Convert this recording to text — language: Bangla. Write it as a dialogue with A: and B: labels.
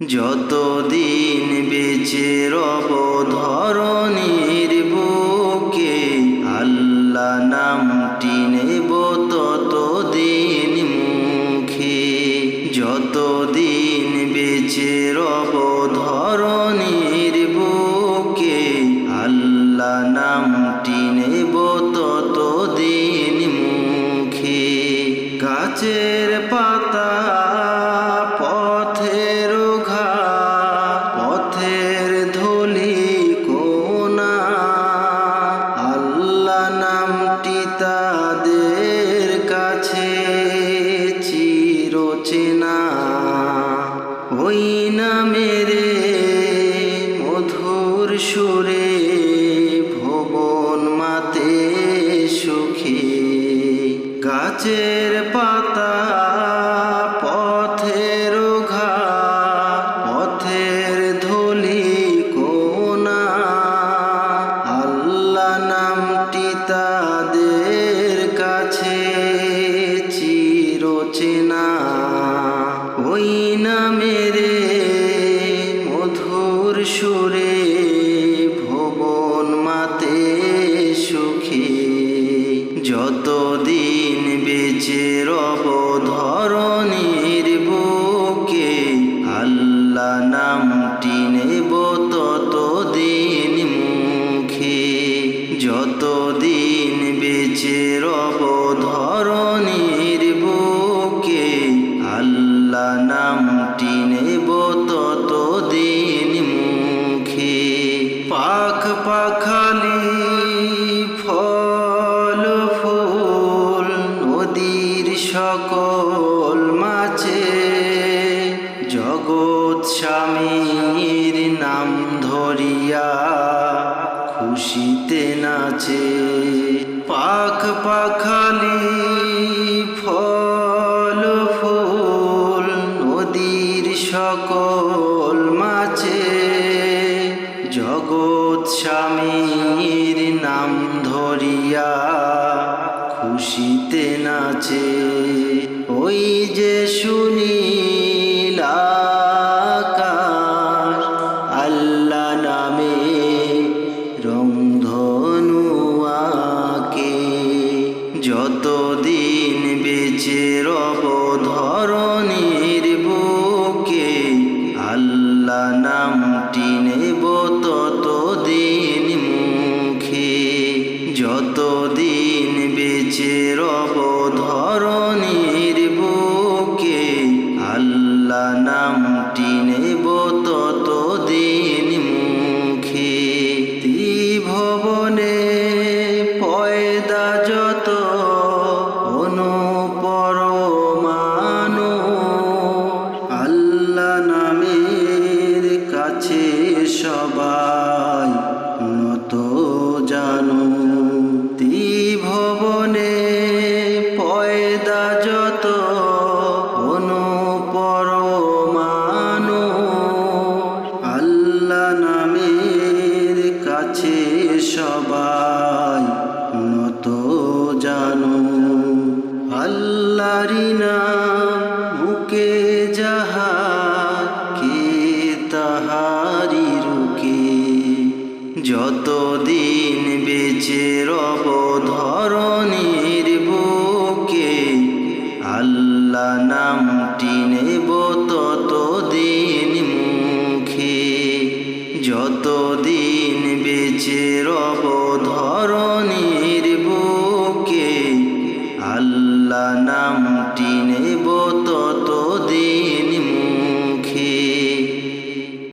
A: যতদিন বেঁচে রব ধরণীর বুকে, আল্লাহ নামটি নেব ততদিন মুখে। যতদিন বেঁচে রব ধরণীর বুকে, আল্লাহ নামটি নেব ততদিন মুখে। গাছের পাতা সুরে ভুবন মাতে সুখী। গাছের পাতা যতদিন বেঁচে রব ধরণীর বুকে, আল্লাহ নামটি নেব ততদিন মুখে। পাখ পাখালি ফল, ফুল, নদীর সকল মাছে, জগৎ স্বামীর নাম ধরিয়া খুশিতে নাচে পাখ পাখালি ফল ফুল নদীর সকল মাছে জগৎ স্বামীর নাম ধরিয়া খুশিতে নাচে। ওই যে শুনিল বেঁচে রব চিরব ধরণী